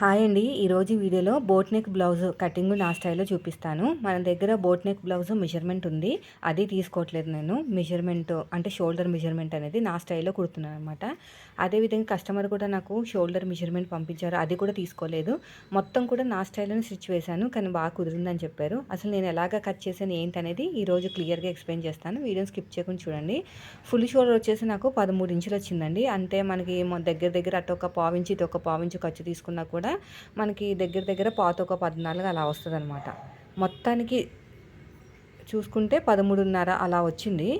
Hi అండి. ఈరోజు వీడియోలో బోట్ నెక్ బ్లౌజ్ కటింగ్ నా స్టైల్లో చూపిస్తాను. మన దగ్గర బోట్ నెక్ బ్లౌజ్ మెజర్మెంట్ ఉంది. అది తీసుకోవట్లేదు నేను. మెజర్మెంట్ అంటే షోల్డర్ మెజర్మెంట్ అనేది నా స్టైల్లో కుడుతున్నాను అనమాట అదేవిధంగా కస్టమర్ కూడా నాకు షోల్డర్ మెజర్మెంట్ పంపించారు. అది కూడా తీసుకోలేదు. మొత్తం కూడా నా స్టైల్లోనే స్టిచ్ వేశాను కానీ బాగా కుదిరిందని చెప్పారు. అసలు నేను ఎలాగ కట్ చేశాను ఏంటి అనేది ఈరోజు క్లియర్గా ఎక్స్ప్లెయిన్ చేస్తాను. వీడియోని స్కిప్ చేయకుండా చూడండి. ఫుల్ షోల్డర్ వచ్చేసి నాకు పదమూడు ఇంచులు వచ్చిందండి. అంటే మనకి దగ్గర దగ్గర అటు ఒక పావించి ఇటు ఒక పావించి ఖర్చు తీసుకున్నా కూడా కూడా మనకి దగ్గర దగ్గర పాత ఒక పద్నాలుగు అలా వస్తుంది అనమాట మొత్తానికి చూసుకుంటే పదమూడున్నర అలా వచ్చింది.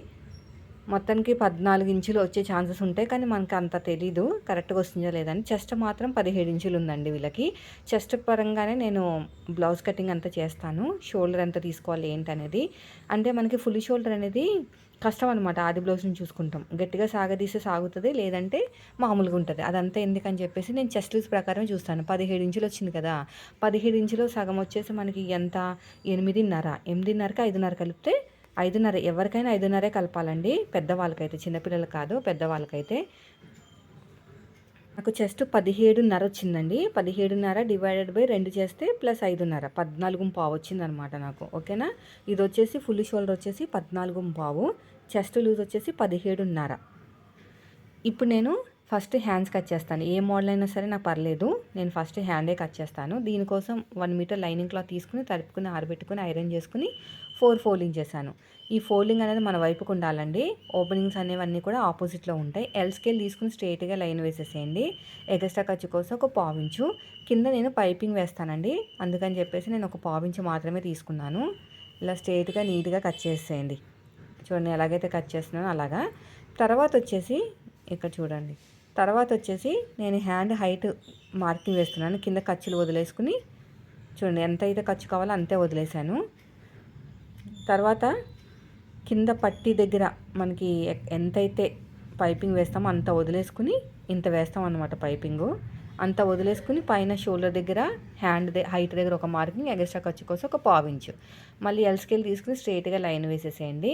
మొత్తానికి పద్నాలుగు ఇంచులు వచ్చే ఛాన్సెస్ ఉంటాయి కానీ మనకు అంత తెలీదు. కరెక్ట్గా వస్తుందో లేదని చెస్ట్ మాత్రం పదిహేడు ఇంచులు ఉందండి వీళ్ళకి. చెస్ట్ పరంగానే నేను బ్లౌజ్ కటింగ్ అంతా చేస్తాను. షోల్డర్ ఎంత తీసుకోవాలి ఏంటనేది. అంటే మనకి ఫుల్ షోల్డర్ అనేది కష్టం అనమాట ఆది బ్లౌజ్ని చూసుకుంటాం. గట్టిగా సాగదీస్తే సాగుతుంది లేదంటే మామూలుగా ఉంటుంది. అదంతా ఎందుకని చెప్పేసి నేను చెస్ట్ లూజ్ ప్రకారం చూస్తాను. పదిహేడు ఇంచులు వచ్చింది కదా. పదిహేడు ఇంచులో సగం వచ్చేసి మనకి ఎంత? ఎనిమిదిన్నర. ఎనిమిదిన్నరకి ఐదున్నర కలిపితే ఐదున్నర ఎవరికైనా ఐదున్నరే కలపాలండి. పెద్దవాళ్ళకైతే చిన్నపిల్లలు కాదు పెద్దవాళ్ళకైతే. నాకు చెస్ట్ పదిహేడున్నర వచ్చిందండి. పదిహేడున్నర డివైడెడ్ బై రెండు చేస్తే ప్లస్ ఐదున్నర. పద్నాలుగు పావు వచ్చిందనమాట నాకు. ఓకేనా? ఇది వచ్చేసి ఫుల్ షోల్డర్ వచ్చేసి పద్నాలుగు పావు. చెస్ట్ లూజ్ వచ్చేసి పదిహేడున్నర. ఇప్పుడు నేను ఫస్ట్ హ్యాండ్స్ కట్ చేస్తాను. ఏ మోడల్ అయినా సరే నాకు పర్లేదు. నేను ఫస్ట్ హ్యాండే కట్ చేస్తాను. దీనికోసం వన్ మీటర్ లైనింగ్ క్లాత్ తీసుకుని తడుపుకుని ఆరబెట్టుకుని ఐరన్ చేసుకుని ఫోర్ ఫోల్డింగ్ చేశాను. ఈ ఫోల్డింగ్ అనేది మన వైపుకు ఉండాలండి. ఓపెనింగ్స్ అనేవన్నీ కూడా ఆపోజిట్లో ఉంటాయి. ఎల్ స్కేల్ తీసుకుని స్ట్రైట్గా లైన్ వేసేసేయండి. ఎగస్ట్రా ఖర్చు కోసం ఒక పావించు. కింద నేను పైపింగ్ వేస్తానండి. అందుకని చెప్పేసి నేను ఒక పావించు మాత్రమే తీసుకున్నాను. ఇలా స్ట్రైట్గా నీట్గా కట్ చేసేయండి. చూడండి ఎలాగైతే కట్ చేస్తున్నానో అలాగా. తర్వాత వచ్చేసి ఇక్కడ చూడండి. తర్వాత వచ్చేసి నేను హ్యాండ్ హైట్ మార్కింగ్ వేస్తున్నాను. కింద ఖర్చులు వదిలేసుకుని చూడండి ఎంత అయితే ఖర్చు కావాలో అంతే వదిలేశాను. తర్వాత కింద పట్టి దగ్గర మనకి ఎంతైతే పైపింగ్ వేస్తామో అంత వదిలేసుకుని ఇంత వేస్తాం అనమాట పైపింగు. అంత వదిలేసుకుని పైన షోల్డర్ దగ్గర హ్యాండ్ హైట్ దగ్గర ఒక మార్కింగ్ ఎగస్ట్రా ఖర్చు కోసం ఒక పావించు మళ్ళీ ఎల్స్కేల్ తీసుకుని స్ట్రైట్గా లైన్ వేసేసేయండి.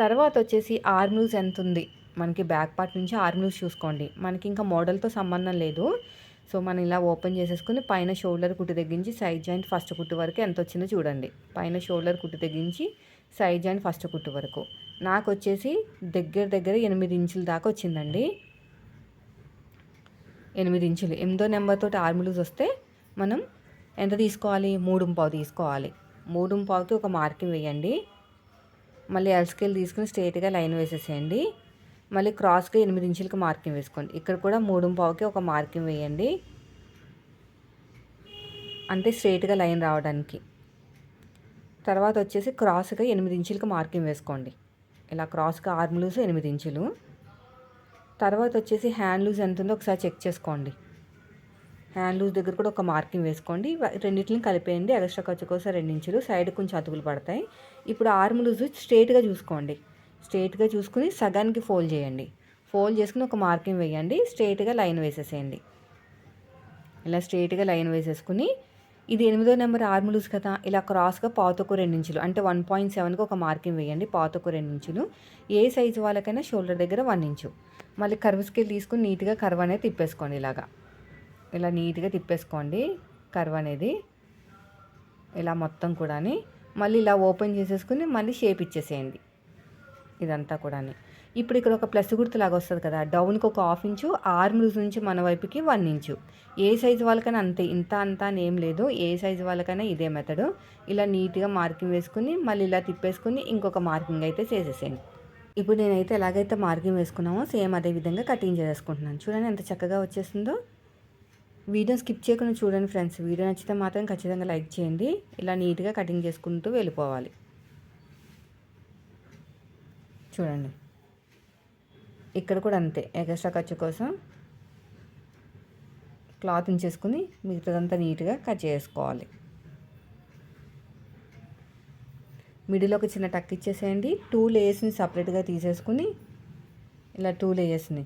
తర్వాత వచ్చేసి ఆర్మ్లూస్ ఎంత ఉంది? మనకి బ్యాక్ పార్ట్ నుంచి ఆర్మ్లూస్ చూసుకోండి. మనకి ఇంకా మోడల్తో సంబంధం లేదు. సో మనం ఇలా ఓపెన్ చేసేసుకుని పైన షోల్డర్ కుట్టి తగ్గించి సైడ్ జాయింట్ ఫస్ట్ కుట్టు వరకు ఎంత వచ్చిందో చూడండి. పైన షోల్డర్ కుట్టి తగ్గించి సైడ్ జాయింట్ ఫస్ట్ కుట్టు వరకు. నాకు వచ్చేసి దగ్గర దగ్గర ఎనిమిది ఇంచుల దాకా వచ్చిందండి. ఎనిమిది ఇంచులు. ఎనిమిదో నెంబర్తో ఆర్మిలూస్ వస్తే మనం ఎంత తీసుకోవాలి? మూడు పావు తీసుకోవాలి. మూడు పావుకి ఒక మార్కింగ్ వేయండి. మళ్ళీ ఎల్స్కేల్ తీసుకుని స్ట్రేట్గా లైన్ వేసేసేయండి. మళ్ళీ క్రాస్గా ఎనిమిది ఇంచులకి మార్కింగ్ వేసుకోండి. ఇక్కడ కూడా మూడు పావుకి ఒక మార్కింగ్ వేయండి. అంటే స్ట్రేట్గా లైన్ రావడానికి. తర్వాత వచ్చేసి క్రాస్గా ఎనిమిది ఇంచులకి మార్కింగ్ వేసుకోండి. ఇలా క్రాస్గా ఆర్మ్ లూజ్ ఎనిమిది ఇంచులు. తర్వాత వచ్చేసి హ్యాండ్ లూజ్ ఎంత ఉందో ఒకసారి చెక్ చేసుకోండి. హ్యాండ్ లూజ్ దగ్గర కూడా ఒక మార్కింగ్ వేసుకోండి. రెండింటిని కలిపేయండి. ఎక్స్ట్రా ఖర్చు కోసం రెండు ఇంచులు సైడ్ కొంచెం అతుకులు పడతాయి. ఇప్పుడు ఆర్మ్ లూజ్ స్ట్రేట్గా చూసుకోండి. స్ట్రేట్గా చూసుకుని సగానికి ఫోల్డ్ చేయండి. ఫోల్డ్ చేసుకుని ఒక మార్కింగ్ వేయండి. స్ట్రేట్గా లైన్ వేసేసేయండి. ఇలా స్ట్రేట్గా లైన్ వేసేసుకుని ఇది ఎనిమిదో నెంబర్ ఆర్ములూస్ కదా ఇలా క్రాస్గా పాతకు ఇంచులు అంటే వన్ పాయింట్ సెవెన్కి ఒక మార్కింగ్ వేయండి పాతకు ఇంచులు ఏ సైజు వాళ్ళకైనా షోల్డర్ దగ్గర వన్ ఇంచు. మళ్ళీ కర్వ్ స్కేల్ తీసుకుని నీట్గా కర్వ్ అనేది తిప్పేసుకోండి ఇలాగా. ఇలా నీట్గా తిప్పేసుకోండి కర్వ్ అనేది. ఇలా మొత్తం కూడా మళ్ళీ ఇలా ఓపెన్ చేసేసుకుని మళ్ళీ షేప్ ఇచ్చేసేయండి. ఇదంతా కూడా ఇప్పుడు ఇక్కడ ఒక ప్లస్ గుర్తులాగా వస్తుంది కదా. డౌన్కి ఒక హాఫ్ ఇంచు ఆర్మ్ లూజ్ నుంచి మన వైపుకి వన్ ఇంచు. ఏ సైజు వాళ్ళకైనా అంతే ఇంత అంత అని ఏం లేదు. ఏ సైజు వాళ్ళకైనా ఇదే మెథడ్ ఇలా నీట్గా మార్కింగ్ వేసుకుని మళ్ళీ ఇలా తిప్పేసుకుని ఇంకొక మార్కింగ్ అయితే చేసేసేయండి. ఇప్పుడు నేనైతే ఎలాగైతే మార్కింగ్ వేసుకున్నామో సేమ్ అదే విధంగా కటింగ్ చేసుకుంటున్నాను చూడండి ఎంత చక్కగా వచ్చేసిందో వీడియో స్కిప్ చేయకుండా చూడండి ఫ్రెండ్స్. వీడియో నచ్చితే మాత్రం ఖచ్చితంగా లైక్ చేయండి. ఇలా నీట్గా కటింగ్ చేసుకుంటూ వెళ్ళిపోవాలి. చూడండి. ఇక్కడ కూడా అంతే. ఎగస్ట్రా ఖర్చు కోసం క్లాత్ ఉంచేసుకుని మిగతాదంతా నీట్గా కట్ చేసుకోవాలి. మిడిల్ ఒక చిన్న టక్ ఇచ్చేసేయండి. టూ లేయర్స్ని సపరేట్గా తీసేసుకుని ఇలా టూ లేయర్స్ని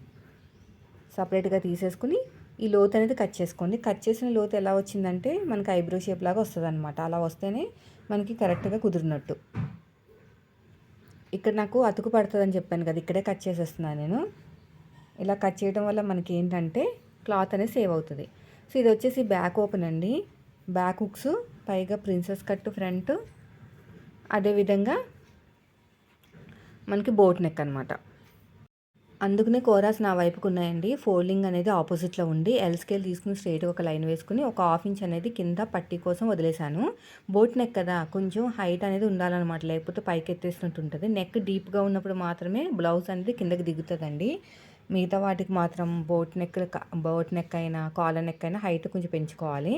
సపరేట్గా తీసేసుకుని ఈ లోతు అనేది కట్ చేసుకోండి. కట్ చేసిన లోతు ఎలా వచ్చిందంటే మనకి ఐబ్రో షేప్ లాగా వస్తుంది అనమాట అలా వస్తేనే మనకి కరెక్ట్గా కుదిరినట్టు. ఇక్కడ నాకు అతుకు పడుతుందని చెప్పాను కదా ఇక్కడే కట్ చేసేస్తున్నాను నేను. ఇలా కట్ చేయడం వల్ల మనకి ఏంటంటే క్లాత్ అనేది సేవ్ అవుతుంది. సో ఇది వచ్చేసి బ్యాక్ ఓపెన్ అండి. బ్యాక్ హుక్స్ పైగా ప్రిన్సెస్ కట్ ఫ్రంట్ అదేవిధంగా మనకి బోట్ నెక్ అనమాట అందుకనే కోరాస్ నా వైపుకు ఉన్నాయండి ఫోల్డింగ్ అనేది ఆపోజిట్లో ఉండి ఎల్ స్కేల్ తీసుకుని స్ట్రైట్గా ఒక లైన్ వేసుకుని ఒక హాఫ్ ఇంచ్ అనేది కింద పట్టి కోసం వదిలేశాను. బోట్ నెక్ కదా కొంచెం హైట్ అనేది ఉండాలన్నమాట. లేకపోతే పైకి ఎత్తేసినట్టు ఉంటుంది. నెక్ డీప్గా ఉన్నప్పుడు మాత్రమే బ్లౌజ్ అనేది కిందకి దిగుతుందండి. మిగతా వాటికి మాత్రం బోట్ నెక్ బోట్ నెక్ అయినా కాలర్ నెక్ అయినా హైట్ కొంచెం పెంచుకోవాలి.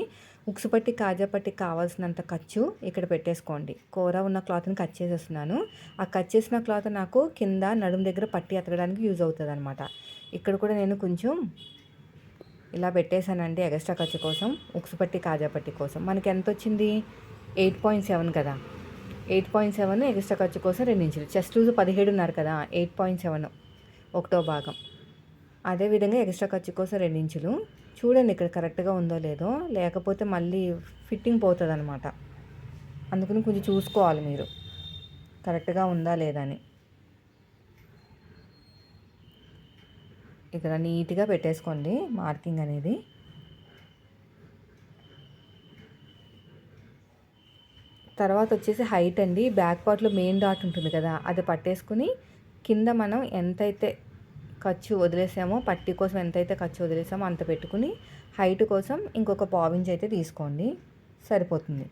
ఉక్సు పట్టి కాజా పట్టి కావాల్సినంత ఖర్చు ఇక్కడ పెట్టేసుకోండి. కూర ఉన్న క్లాత్ని కట్ చేసేస్తున్నాను. ఆ కట్ చేసిన క్లాత్ నాకు కింద నడుము దగ్గర పట్టి ఎతకడానికి యూజ్ అవుతుంది అనమాట ఇక్కడ కూడా నేను కొంచెం ఇలా పెట్టేశానండి ఎక్స్ట్రా ఖర్చు కోసం ఉక్సు పట్టి కాజా పట్టి కోసం. మనకి ఎంత వచ్చింది? ఎయిట్ పాయింట్ సెవెన్ కదా. ఎయిట్ పాయింట్ సెవెన్ ఎక్స్ట్రా ఖర్చు కోసం రెండు ఇంచులు. చెస్ట్ లూజ్ పదిహేడున్నర కదా ఎయిట్ పాయింట్ సెవెన్ ఒకటో భాగం. అదేవిధంగా ఎక్స్ట్రా ఖర్చు కోసం రెండించులు చూడండి ఇక్కడ కరెక్ట్గా ఉందో లేదో లేకపోతే మళ్ళీ ఫిట్టింగ్ పోతుంది అనమాట అందుకని కొంచెం చూసుకోవాలి మీరు. కరెక్ట్గా ఉందా లేదా అని. ఇక్కడ నీట్గా పెట్టేసుకోండి మార్కింగ్ అనేది. తర్వాత వచ్చేసి హైట్ అండి. బ్యాక్ పార్ట్లో మెయిన్ డాట్ ఉంటుంది కదా అది పట్టేసుకుని కింద మనం ఎంతైతే ఖర్చు వదిలేసామో పట్టి కోసం ఎంతైతే ఖర్చు వదిలేసామో అంత పెట్టుకుని హైట్ కోసం ఇంకొక పావించి అయితే తీసుకోండి. సరిపోతుంది.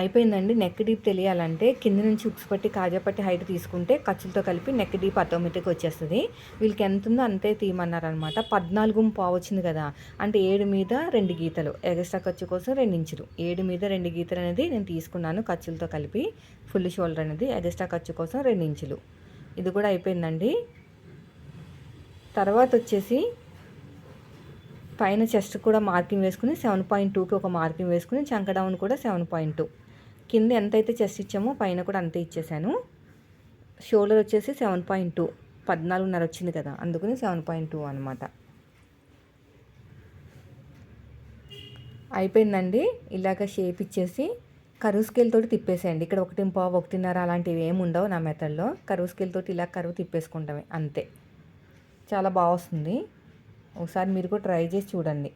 అయిపోయిందండి. నెక్ డీప్ తెలియాలంటే కింద నుంచి ఉక్స్ పట్టి కాజా పట్టి హైట్ తీసుకుంటే ఖర్చులతో కలిపి నెక్ డీప్ ఆటోమేటిక్ వచ్చేస్తుంది. వీళ్ళకి ఎంత ఉందో అంతే తీయమన్నారనమాట. పద్నాలుగు పావు వచ్చింది కదా అంటే ఏడు మీద రెండు గీతలు. ఎగస్ట్రా ఖర్చు కోసం రెండు ఇంచులు. ఏడు మీద రెండు గీతలు అనేది నేను తీసుకున్నాను ఖర్చులతో కలిపి. ఫుల్ షోల్డర్ అనేది ఎగస్ట్రా ఖర్చు కోసం రెండు ఇంచులు. ఇది కూడా అయిపోయిందండి. తర్వాత వచ్చేసి పైన చెస్ట్ కూడా మార్కింగ్ వేసుకుని సెవెన్ పాయింట్ టూకి ఒక మార్కింగ్ వేసుకుని చంక డౌన్ కూడా సెవెన్ పాయింట్ టూ. కింద ఎంత అయితే చెస్ట్ ఇచ్చామో పైన కూడా అంతే ఇచ్చేసాను. షోల్డర్ వచ్చేసి సెవెన్ పాయింట్ టూ పద్నాలుగున్నర వచ్చింది కదా అందుకని సెవెన్ పాయింట్ టూ అనమాట అయిపోయిందండి. ఇలాగ షేప్ ఇచ్చేసి కరువు స్కేల్ తోటి తిప్పేసేయండి. ఇక్కడ ఒకటి పావు ఒకటిన్నర అలాంటివి ఏమి ఉండవు నా మెథడ్లో. కరువు స్కేల్ తోటి ఇలా కరువు తిప్పేసుకుంటామే అంతే. చాలా బాగా వస్తుంది. ఒకసారి మీరు కూడా ట్రై చేసి చూడండి.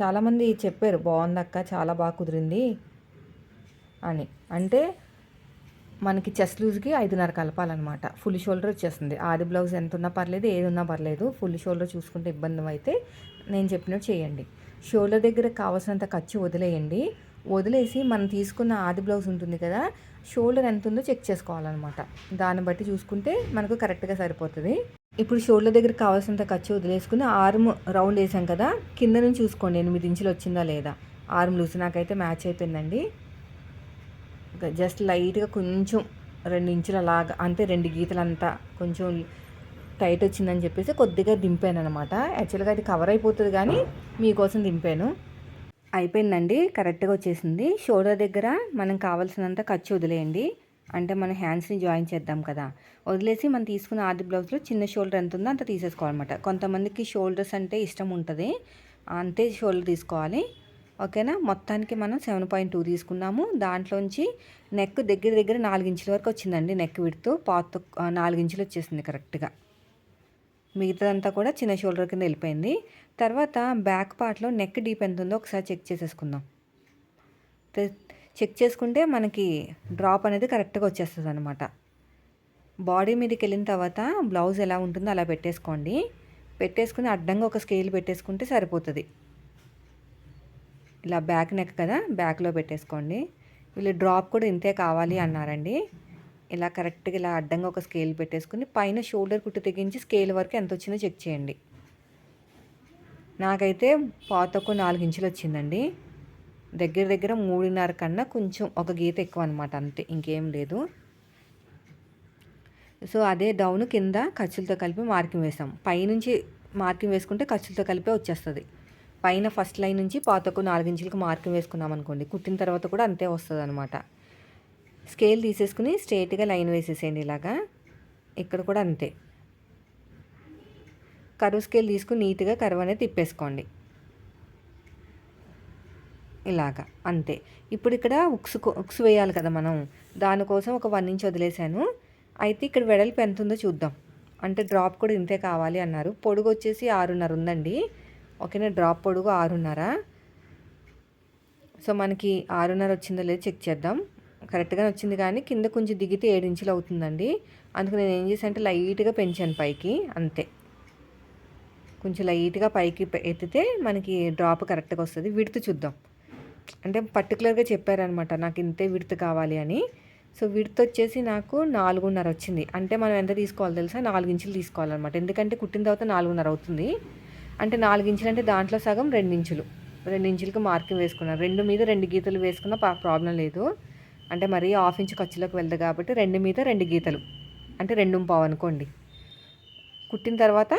చాలామంది చెప్పారు బాగుందక్క చాలా బాగా కుదిరింది. అని. అంటే మనకి చెస్ట్ లూజ్కి ఐదున్నర కలపాలన్నమాట. ఫుల్ షోల్డర్ వచ్చేస్తుంది. ఆది బ్లౌజ్ ఎంత ఉన్నా పర్లేదు ఏది ఉన్నా పర్లేదు. ఫుల్ షోల్డర్ చూసుకుంటే ఇబ్బంది అయితే నేను చెప్పినట్టు చేయండి. షోల్డర్ దగ్గర కావాల్సినంత ఖర్చు వదిలేయండి. వదిలేసి మనం తీసుకున్న ఆది బ్లౌజ్ ఉంటుంది కదా షోల్డర్ ఎంత ఉందో చెక్ చేసుకోవాలన్నమాట. దాన్ని బట్టి చూసుకుంటే మనకు కరెక్ట్గా సరిపోతుంది. ఇప్పుడు షోల్డర్ దగ్గర కావాల్సినంత ఖర్చు వదిలేసుకుని ఆర్మ్ రౌండ్ వేసాం కదా కింద నుంచి చూసుకోండి ఎనిమిది ఇంచులు వచ్చిందా లేదా. ఆర్మ్ లూజ్ నాకైతే మ్యాచ్ అయిపోయిందండి. జస్ట్ లైట్గా కొంచెం రెండు ఇంచులు అలాగా అంతే రెండు గీతలు అంతా కొంచెం టైట్ వచ్చిందని చెప్పేసి కొద్దిగా దింపాను అనమాట యాక్చువల్గా అది కవర్ అయిపోతుంది కానీ మీకోసం దింపాను. అయిపోయిందండి కరెక్ట్గా వచ్చేసింది. షోల్డర్ దగ్గర మనం కావాల్సినంత ఖర్చు వదిలేయండి. అంటే మన హ్యాండ్స్ని జాయిన్ చేద్దాం కదా. వదిలేసి మనం తీసుకున్న ఆది బ్లౌజ్లో చిన్న షోల్డర్ ఎంత ఉందో అంత తీసేసుకోవాలన్నమాట. కొంతమందికి షోల్డర్స్ అంటే ఇష్టం ఉంటుంది. అంతే షోల్డర్ తీసుకోవాలి. ఓకేనా? మొత్తానికి మనం సెవెన్ పాయింట్ టూ తీసుకున్నాము. దాంట్లోంచి నెక్ దగ్గర దగ్గర నాలుగు ఇంచుల వరకు వచ్చిందండి నెక్ విడుతూ పాత నాలుగించులు వచ్చేసింది కరెక్ట్గా మిగతాదంతా కూడా చిన్న షోల్డర్ కింద వెళ్ళిపోయింది. తర్వాత బ్యాక్ పార్ట్లో నెక్ డీప్ ఎంత ఉందో ఒకసారి చెక్ చేసేసుకుందాం. చెక్ చేసుకుంటే మనకి డ్రాప్ అనేది కరెక్ట్గా వచ్చేస్తుంది అనమాట బాడీ మీదకి వెళ్ళిన తర్వాత బ్లౌజ్ ఎలా ఉంటుందో అలా పెట్టేసుకోండి. పెట్టేసుకుని అడ్డంగా ఒక స్కేల్ పెట్టేసుకుంటే సరిపోతుంది. ఇలా బ్యాక్ నెక్ కదా బ్యాక్లో పెట్టేసుకోండి. వీళ్ళు డ్రాప్ కూడా ఇంతే కావాలి అన్నారండి. ఇలా కరెక్ట్గా ఇలా అడ్డంగా ఒక స్కేల్ పెట్టేసుకుని పైన షోల్డర్ కుట్టు తెగించి స్కేల్ వరకు ఎంత వచ్చిందో చెక్ చేయండి. నాకైతే పాతకు నాలుగు ఇంచులు వచ్చిందండి. దగ్గర దగ్గర మూడున్నర కన్నా కొంచెం ఒక గీత ఎక్కువ అనమాట అంతే ఇంకేం లేదు. సో అదే డౌన్ కింద ఖర్చులతో కలిపి మార్కింగ్ వేసాం. పైనుంచి మార్కింగ్ వేసుకుంటే ఖర్చులతో కలిపే వచ్చేస్తుంది. పైన ఫస్ట్ లైన్ నుంచి పాతకు నాలుగించులకు మార్కింగ్ వేసుకున్నాం అనుకోండి. కుట్టిన తర్వాత కూడా అంతే వస్తుంది అనమాట స్కేల్ తీసేసుకుని స్ట్రేట్గా లైన్ వేసేసేయండి ఇలాగా. ఇక్కడ కూడా అంతే. కరువు స్కేల్ తీసుకుని నీట్గా కరువు అనేది తిప్పేసుకోండి. ఇలాగా అంతే. ఇప్పుడు ఇక్కడ ఉక్స్ ఉక్స్ వేయాలి కదా మనం. దానికోసం ఒక వన్ ఇంచ్ వదిలేశాను. అయితే ఇక్కడ వెడల్పు ఎంత ఉందో చూద్దాం. అంటే డ్రాప్ కూడా ఇంతే కావాలి అన్నారు. పొడుగు వచ్చేసి ఆరున్నర ఉందండి. ఓకేనా డ్రాప్ పొడుగు ఆరున్నర. సో మనకి ఆరున్నర వచ్చిందో లేదో చెక్ చేద్దాం. కరెక్ట్గానే వచ్చింది కానీ కింద కొంచెం దిగితే ఏడు ఇంచులు అవుతుందండి. అందుకు నేను ఏం చేశాను అంటే లైట్గా పెంచాను పైకి అంతే. కొంచెం లైట్గా పైకి ఎత్తితే మనకి డ్రాప్ కరెక్ట్గా వస్తుంది. విడత చూద్దాం. అంటే పర్టికులర్గా చెప్పారనమాట నాకు ఇంతే విడత కావాలి అని. సో విడత వచ్చేసి నాకు నాలుగున్నర వచ్చింది. అంటే మనం ఎంత తీసుకోవాలి తెలుసా? నాలుగు ఇంచులు తీసుకోవాలన్నమాట. ఎందుకంటే కుట్టిన తర్వాత నాలుగున్నర అవుతుంది. అంటే నాలుగించులు అంటే దాంట్లో సగం రెండించులు. రెండించులకి మార్కింగ్ వేసుకున్నాను రెండు మీద రెండు గీతలు వేసుకున్న ప్రాబ్లం లేదు. అంటే మరీ హాఫ్ ఇంచ్ ఖర్చులోకి వెళ్తుంది కాబట్టి రెండు మీద రెండు గీతలు. అంటే రెండు పావు అనుకోండి. కుట్టిన తర్వాత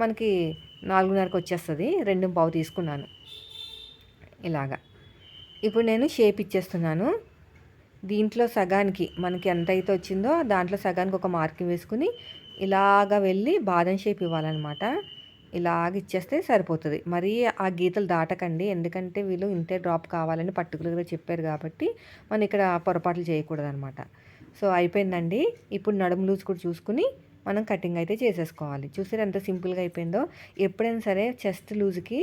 మనకి నాలుగున్నరకు వచ్చేస్తుంది. రెండు పావు తీసుకున్నాను. ఇలాగా. ఇప్పుడు నేను షేప్ ఇచ్చేస్తున్నాను. దీంట్లో సగానికి మనకి ఎంత అయితే వచ్చిందో దాంట్లో సగానికి ఒక మార్కింగ్ వేసుకుని ఇలాగ వెళ్ళి బాదం షేప్ ఇవ్వాలన్నమాట. ఇలాగ ఇచ్చేస్తే సరిపోతుంది. మరీ ఆ గీతలు దాటకండి. ఎందుకంటే వీళ్ళు ఇంతే డ్రాప్ కావాలని పర్టికులర్గా చెప్పారు కాబట్టి మనం ఇక్కడ పొరపాట్లు చేయకూడదు అనమాట సో అయిపోయిందండి. ఇప్పుడు నడుము లూజ్ కూడా చూసుకుని మనం కటింగ్ అయితే చేసేసుకోవాలి. చూసారు ఎంత సింపుల్గా అయిపోయిందో? ఎప్పుడైనా సరే చెస్ట్ లూజ్కి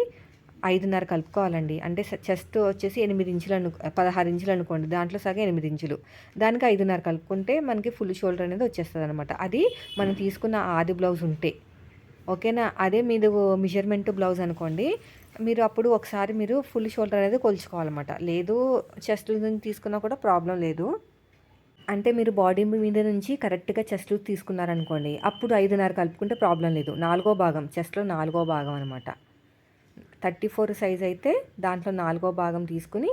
ఐదున్నర కలుపుకోవాలండి. అంటే చెస్ట్ వచ్చేసి ఎనిమిది ఇంచులు అను పదహారు ఇంచులు అనుకోండి. దాంట్లో సగం ఎనిమిది ఇంచులు. దానికి ఐదున్నర కలుపుకుంటే మనకి ఫుల్ షోల్డర్ అనేది వచ్చేస్తుంది అనమాట అది మనం తీసుకున్న ఆది బ్లౌజ్ ఉంటే. ఓకేనా? అదే మీరు మెజర్మెంట్ బ్లౌజ్ అనుకోండి. మీరు అప్పుడు ఒకసారి మీరు ఫుల్ షోల్డర్ అనేది కొలుచుకోవాలన్నమాట. లేదు చెస్ట్ నుంచి తీసుకున్నా కూడా ప్రాబ్లం లేదు. అంటే మీరు బాడీ మీద నుంచి కరెక్ట్గా చెస్ట్ తీసుకున్నారనుకోండి అప్పుడు ఐదున్నర కలుపుకుంటే ప్రాబ్లం లేదు. నాలుగో భాగం చెస్ట్లో నాలుగో భాగం అనమాట థర్టీ ఫోర్ సైజ్ అయితే దాంట్లో నాలుగో భాగం తీసుకుని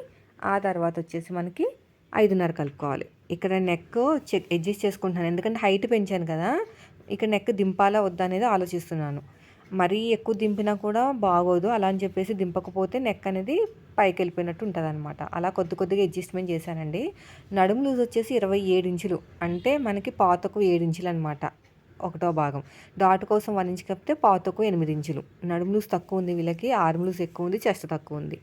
ఆ తర్వాత వచ్చేసి మనకి ఐదున్నర కలుపుకోవాలి. ఇక్కడ నెక్ చెక్ అడ్జస్ట్ చేసుకుంటున్నాను. ఎందుకంటే హైట్ పెంచాను కదా. ఇక్కడ నెక్ దింపాలా వద్దా అనేది ఆలోచిస్తున్నాను. మరీ ఎక్కువ దింపినా కూడా బాగోదు. అలా అని చెప్పేసి దింపకపోతే నెక్ అనేది పైకి వెళ్ళిపోయినట్టు ఉంటుంది అనమాట అలా కొద్ది కొద్దిగా అడ్జస్ట్మెంట్ చేశానండి. నడుము లూజ్ వచ్చేసి ఇరవై ఏడు ఇంచులు. అంటే మనకి పాతకు ఏడు ఇంచులు అనమాట ఒకటో భాగం. డాట్ కోసం వన్ ఇంచ్ కప్పితే పాతకు ఎనిమిది ఇంచులు. నడుము లూజ్ తక్కువ ఉంది వీళ్ళకి. ఆర్మ్ లూజ్ ఎక్కువ ఉంది. చెస్ట్ తక్కువ ఉంది.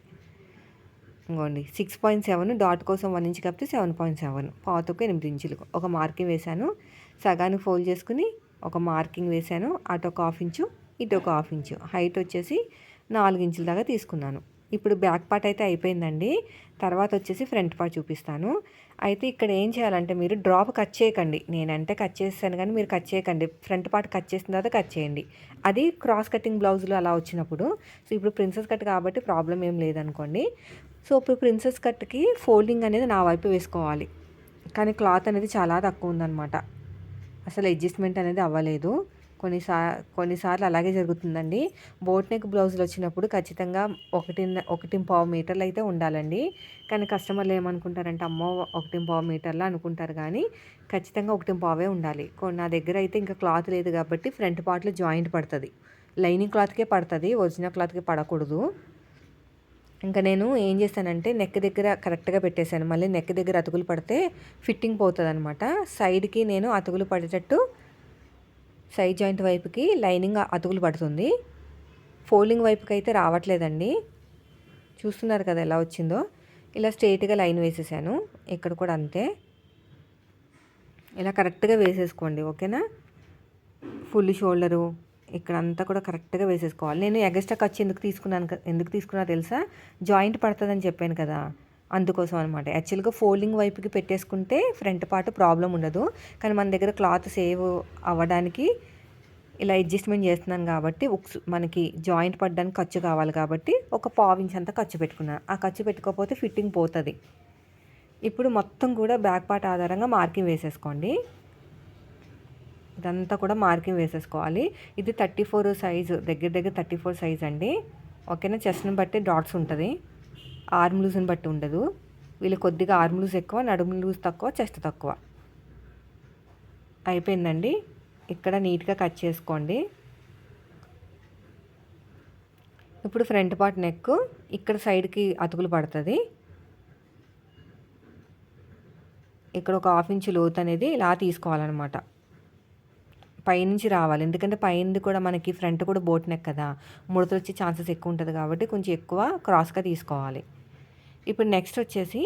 ఇంకోండి. సిక్స్ పాయింట్ సెవెన్ డాట్ కోసం వన్ ఇంచ్ కప్పితే సెవెన్ పాయింట్ సెవెన్ పాతకు ఎనిమిది ఇంచులు. ఒక మార్కింగ్ వేశాను. సగానికి ఫోల్డ్ చేసుకుని ఒక మార్కింగ్ వేశాను. అటు ఒక హాఫ్ ఇంచు ఇటు ఒక హాఫ్ ఇంచు. హైట్ వచ్చేసి నాలుగు ఇంచుల దాకా తీసుకున్నాను. ఇప్పుడు బ్యాక్ పార్ట్ అయితే అయిపోయిందండి. తర్వాత వచ్చేసి ఫ్రంట్ పార్ట్ చూపిస్తాను. అయితే ఇక్కడ ఏం చేయాలంటే మీరు డ్రాప్ కట్ చేయకండి. నేనంటే కట్ చేస్తాను కానీ మీరు కట్ చేయకండి. ఫ్రంట్ పార్ట్ కట్ చేసిన తర్వాత కట్ చేయండి. అది క్రాస్ కటింగ్ బ్లౌజులు అలా వచ్చినప్పుడు. సో ఇప్పుడు ప్రిన్సెస్ కట్ కాబట్టి ప్రాబ్లం ఏం లేదనుకోండి. సో ఇప్పుడు ప్రిన్సెస్ కట్కి ఫోల్డింగ్ అనేది నా వైపు వేసుకోవాలి. కానీ క్లాత్ అనేది చాలా తక్కువ ఉందన్నమాట. అసలు అడ్జస్ట్మెంట్ అనేది అవ్వలేదు. కొన్నిసా కొన్నిసార్లు అలాగే జరుగుతుందండి. బోట్ నెక్ బ్లౌజులు వచ్చినప్పుడు ఖచ్చితంగా ఒకటి ఒకటి పావు మీటర్లు అయితే ఉండాలండి. కానీ కస్టమర్లు ఏమనుకుంటారంటే అమ్మో ఒకటి పావు మీటర్లు అనుకుంటారు కానీ ఖచ్చితంగా ఒకటి పావే ఉండాలి. నా దగ్గర అయితే ఇంకా క్లాత్ లేదు కాబట్టి ఫ్రంట్ పార్ట్లో జాయింట్ పడుతుంది. లైనింగ్ క్లాత్కే పడుతుంది ఒరిజినల్ క్లాత్కే పడకూడదు. ఇంకా నేను ఏం చేశానంటే నెక్ దగ్గర కరెక్ట్గా పెట్టేశాను. మళ్ళీ నెక్ దగ్గర అతుకులు పడితే ఫిట్టింగ్ పోతుంది అనమాట సైడ్కి నేను అతుకులు పడేటట్టు సైడ్ జాయింట్ వైపుకి లైనింగ్ అతుకులు పడుతుంది. ఫోల్డింగ్ వైపుకి అయితే రావట్లేదండి. చూస్తున్నారు కదా ఎలా వచ్చిందో. ఇలా స్ట్రైట్గా లైన్ వేసేసాను. ఇక్కడ కూడా అంతే. ఇలా కరెక్ట్గా వేసేసుకోండి ఓకేనా? ఫుల్ షోల్డరు ఇక్కడ అంతా కూడా కరెక్ట్గా వేసేసుకోవాలి. నేను ఎగస్ట్రా ఖర్చు ఎందుకు తీసుకున్నాను ఎందుకు తీసుకున్నా తెలుసా? జాయింట్ పడుతుందని చెప్పాను కదా. అందుకోసం అనమాట యాక్చువల్గా ఫోల్డింగ్ వైపుకి పెట్టేసుకుంటే ఫ్రంట్ పార్ట్ ప్రాబ్లం ఉండదు. కానీ మన దగ్గర క్లాత్ సేవ్ అవ్వడానికి ఇలా అడ్జస్ట్మెంట్ చేస్తున్నాను కాబట్టి ఉక్స్ మనకి జాయింట్ పడడానికి ఖర్చు కావాలి కాబట్టి ఒక పావు అంతా ఖర్చు పెట్టుకున్నాను ఆ ఖర్చు పెట్టుకోకపోతే ఫిట్టింగ్ పోతుంది. ఇప్పుడు మొత్తం కూడా బ్యాక్ పార్ట్ ఆధారంగా మార్కింగ్ వేసేసుకోండి. ఇదంతా కూడా మార్కింగ్ వేసేసుకోవాలి. ఇది థర్టీ ఫోర్ సైజు దగ్గర దగ్గర థర్టీ ఫోర్ సైజ్ అండి. ఓకేనా? చెస్ట్ని బట్టి డాట్స్ ఉంటుంది. ఆర్మ్ లూజ్ని బట్టి ఉండదు. వీళ్ళు కొద్దిగా ఆర్మ్ లూజ్ ఎక్కువ నడుము లూజ్ తక్కువ చెస్ట్ తక్కువ. అయిపోయిందండి. ఇక్కడ నీట్గా కట్ చేసుకోండి. ఇప్పుడు ఫ్రంట్ పార్ట్ నెక్ ఇక్కడ సైడ్కి అతుకులు పడుతుంది. ఇక్కడ ఒక హాఫ్ ఇంచ్ లోతు అనేది ఇలా తీసుకోవాలన్నమాట. పైనుంచి రావాలి. ఎందుకంటే పైనది కూడా మనకి ఫ్రంట్ కూడా బోట్ నెక్ కదా. ముడతలు వచ్చే ఛాన్సెస్ ఎక్కువ ఉంటుంది కాబట్టి కొంచెం ఎక్కువ క్రాస్గా తీసుకోవాలి. ఇప్పుడు నెక్స్ట్ వచ్చేసి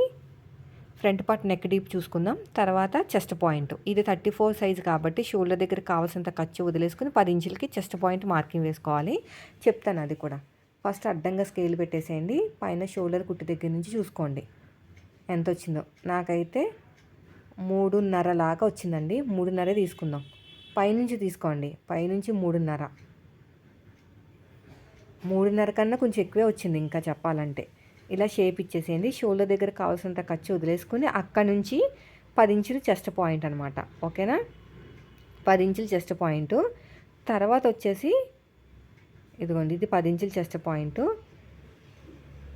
ఫ్రంట్ పార్ట్ నెక్ డీప్ చూసుకుందాం. తర్వాత చెస్ట్ పాయింట్. ఇది థర్టీ ఫోర్ సైజ్ కాబట్టి షోల్డర్ దగ్గర కావాల్సినంత ఖర్చు వదిలేసుకుని పది ఇంచులకి చెస్ట్ పాయింట్ మార్కింగ్ వేసుకోవాలి. చెప్తాను అది కూడా. ఫస్ట్ అడ్డంగా స్కేల్ పెట్టేసేయండి. పైన షోల్డర్ కుట్టు దగ్గర నుంచి చూసుకోండి. ఎంత వచ్చిందో నాకైతే మూడున్నర లాగా వచ్చిందండి. మూడున్నర తీసుకుందాం. పైనుంచి తీసుకోండి. పైనుంచి మూడున్నర. మూడున్నర కన్నా కొంచెం ఎక్కువే వచ్చింది ఇంకా చెప్పాలంటే. ఇలా షేప్ ఇచ్చేసేయండి. షోల్డర్ దగ్గర కావాల్సినంత ఖర్చు వదిలేసుకుని అక్కడ నుంచి పది ఇంచులు చెస్ట్ పాయింట్ అనమాట ఓకేనా? పది ఇంచులు చెస్ట్ పాయింట్. తర్వాత వచ్చేసి ఇదిగోండి ఇది పది ఇంచులు చెస్ట్ పాయింట్.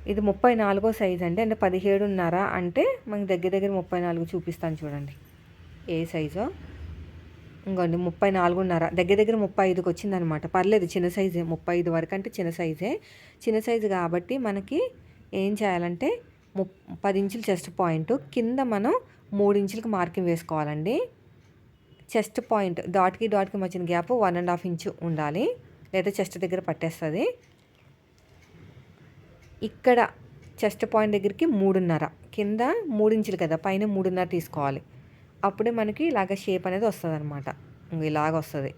ఇది ముప్పై నాలుగో సైజ్ అండి. అంటే పదిహేడున్నర అంటే మనకి దగ్గర దగ్గర ముప్పై నాలుగు చూపిస్తాను చూడండి. ఏ సైజో? ఇంకోండి ముప్పై నాలుగున్నర. దగ్గర దగ్గర ముప్పై ఐదుకి వచ్చిందనమాట. పర్లేదు చిన్న సైజే. ముప్పై ఐదు వరకు అంటే చిన్న సైజే. చిన్న సైజు కాబట్టి మనకి ఏం చేయాలంటే ము పది ఇంచుల చెస్ట్ పాయింట్. కింద మనం మూడు ఇంచులకు మార్కింగ్ వేసుకోవాలండి. చెస్ట్ పాయింట్ డాట్కి డాట్కి మధ్యన gap one and half inch ఉండాలి. లేదా చెస్ట్ దగ్గర పట్టేస్తుంది. ఇక్కడ చెస్ట్ పాయింట్ దగ్గరికి మూడున్నర. కింద మూడించులు కదా పైన మూడున్నర తీసుకోవాలి. అప్పుడే మనకి ఇలాగ షేప్ అనేది వస్తుంది అనమాట ఇలాగ వస్తుంది.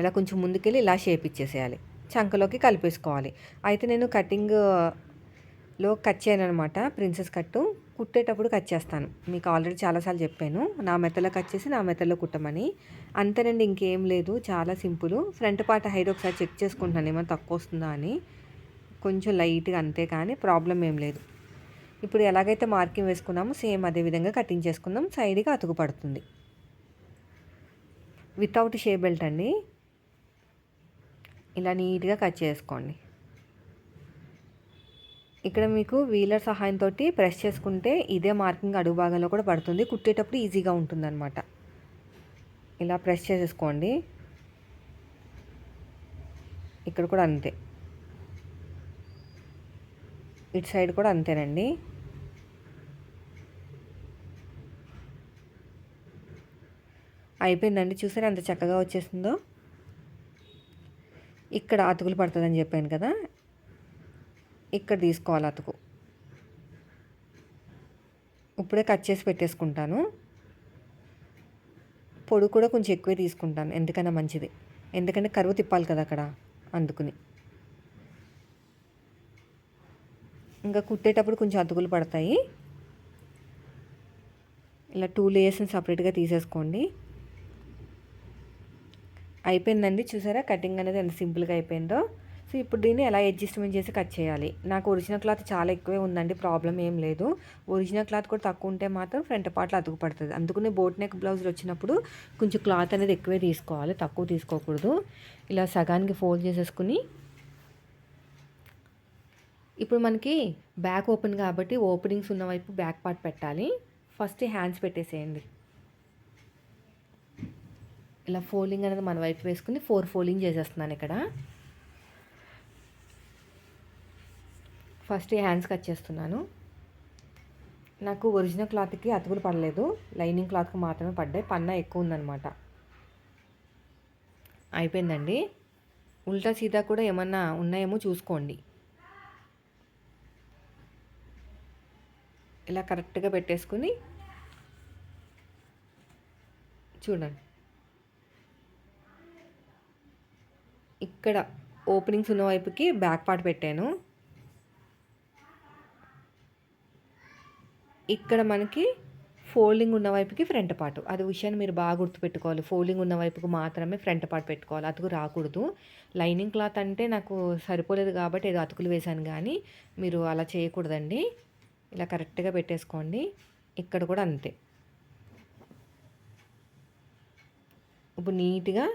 ఇలా కొంచెం ముందుకెళ్ళి ఇలా షేప్ ఇచ్చేసేయాలి. చంకలోకి కలిపేసుకోవాలి. అయితే నేను కటింగ్లో కట్ చేయను అనమాట ప్రిన్సెస్ కట్టు కుట్టేటప్పుడు కట్ చేస్తాను. మీకు ఆల్రెడీ చాలాసార్లు చెప్పాను. నా మెత్తలో కట్ చేసి నా మెత్తలో కుట్టమని. అంతేనండి ఇంకేం లేదు. చాలా సింపుల్. ఫ్రంట్ పార్ట్ హైట్ ఒకసారి చెక్ చేసుకుంటున్నాను. ఏమైనా తక్కువ వస్తుందా అని. కొంచెం లైట్గా అంతే కానీ ప్రాబ్లం ఏం లేదు. ఇప్పుడు ఎలాగైతే మార్కింగ్ వేసుకున్నామో సేమ్ అదే విధంగా కటింగ్ చేసుకుందాం. సైడ్గా అతుకు పడుతుంది. వితౌట్ షే బెల్ట్ అండి. ఇలా నీట్గా కట్ చేసుకోండి. ఇక్కడ మీకు వీలర్ సహాయంతో ప్రెస్ చేసుకుంటే ఇదే మార్కింగ్ అడుగు భాగంలో కూడా పడుతుంది. కుట్టేటప్పుడు ఈజీగా ఉంటుందన్నమాట. ఇలా ప్రెస్ చేసేసుకోండి. ఇక్కడ కూడా అంతే. ఇటు సైడ్ కూడా అంతేనండి. అయిపోయిందండి. చూసారా ఎంత చక్కగా వచ్చేసిందో? ఇక్కడ అతుకులు పడుతుందని చెప్పాను కదా? ఇక్కడ తీసుకోవాలి అతుకు. ఇప్పుడే కట్ చేసి పెట్టేసుకుంటాను. పొడి కూడా కొంచెం ఎక్కువే తీసుకుంటాను. ఎందుకన్నా మంచిది. ఎందుకంటే కరువు తిప్పాలి కదా అక్కడ అందుకుని. ఇంకా కుట్టేటప్పుడు కొంచెం అతుకులు పడతాయి. ఇలా టూ లేయర్స్ని సపరేట్గా తీసేసుకోండి. అయిపోయిందండి చూసారా? కటింగ్ అనేది ఎంత సింపుల్గా అయిపోయిందో. సో ఇప్పుడు దీన్ని ఎలా అడ్జస్ట్మెంట్ చేసి కట్ చేయాలి? నాకు ఒరిజినల్ క్లాత్ చాలా ఎక్కువే ఉందండి ప్రాబ్లం ఏం లేదు. ఒరిజినల్ క్లాత్ కూడా తక్కువ ఉంటే మాత్రం ఫ్రంట్ పార్ట్లో అతుకు పడుతుంది. అందుకనే బోట్ నెక్ బ్లౌజులు వచ్చినప్పుడు కొంచెం క్లాత్ అనేది ఎక్కువే తీసుకోవాలి తక్కువ తీసుకోకూడదు. ఇలా సగానికి ఫోల్డ్ చేసేసుకుని ఇప్పుడు మనకి బ్యాక్ ఓపెన్ కాబట్టి ఓపెనింగ్స్ ఉన్న వైపు బ్యాక్ పార్ట్ పెట్టాలి. ఫస్ట్ హ్యాండ్స్ పెట్టేసేయండి. ఇలా ఫోల్డింగ్ అనేది మన వైపు వేసుకుని ఫోర్ ఫోల్డింగ్ చేసేస్తున్నాను ఇక్కడ. ఫస్ట్ హ్యాండ్స్ కట్ చేస్తున్నాను. నాకు ఒరిజినల్ క్లాత్కి అతుకులు పడలేదు. లైనింగ్ క్లాత్కి మాత్రమే పడ్డాయి. పన్నా ఎక్కువ ఉందన్నమాట. అయిపోయిందండి. ఉల్టా సీదా కూడా ఏమన్నా ఉన్నాయేమో చూసుకోండి. ఇలా కరెక్ట్గా పెట్టేసుకుని చూడండి. ఇక్కడ ఓపెనింగ్స్ ఉన్న వైపుకి బ్యాక్ పార్ట్ పెట్టాను. ఇక్కడ మనకి ఫోల్డింగ్ ఉన్న వైపుకి ఫ్రంట్ పార్ట్ అది విషయాన్ని మీరు బాగా గుర్తుపెట్టుకోవాలి. ఫోల్డింగ్ ఉన్న వైపుకి మాత్రమే ఫ్రంట్ పార్ట్ పెట్టుకోవాలి. అతుకు రాకూడదు. లైనింగ్ క్లాత్ అంటే నాకు సరిపోలేదు కాబట్టి ఏదో అతుకులు వేశాను కానీ మీరు అలా చేయకూడదండి. ఇలా కరెక్ట్గా పెట్టేసుకోండి. ఇక్కడ కూడా అంతే. ఇప్పుడు నీట్గా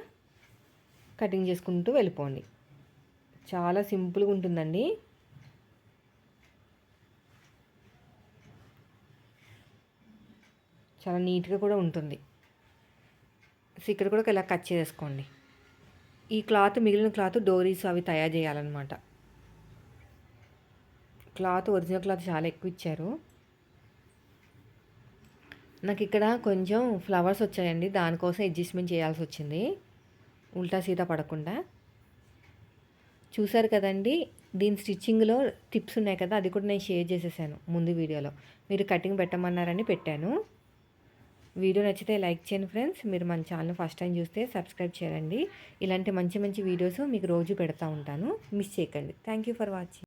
కటింగ్ చేసుకుంటూ వెళ్ళిపోండి. చాలా సింపుల్గా ఉంటుందండి. చాలా నీట్గా కూడా ఉంటుంది. సో ఇక్కడ కూడా ఇలా కట్ చేసుకోండి. ఈ క్లాత్ మిగిలిన క్లాత్ డోరీస్ అవి తయారు చేయాలన్నమాట. క్లాత్ ఒరిజినల్ క్లాత్ చాలా ఎక్కువ ఇచ్చారు. నాకు ఇక్కడ కొంచెం ఫ్లవర్స్ వచ్చాయండి. దానికోసం అడ్జస్ట్మెంట్ చేయాల్సి వచ్చింది. ఉల్టా సీదా పడకుండా. చూసారు కదండి దీని స్టిచ్చింగ్లో టిప్స్ ఉన్నాయి కదా అది కూడా నేను షేర్ చేసేసాను ముందు వీడియోలో. మీరు కటింగ్ పెట్టమన్నారని పెట్టాను. వీడియో నచ్చితే లైక్ చేయండి ఫ్రెండ్స్. మీరు మన ఛానల్ ఫస్ట్ టైం చూస్తే సబ్స్క్రైబ్ చేయండి. ఇలాంటి మంచి మంచి వీడియోస్ మీకు రోజు పెడతా ఉంటాను. మిస్ చేయకండి. Thank you for watching.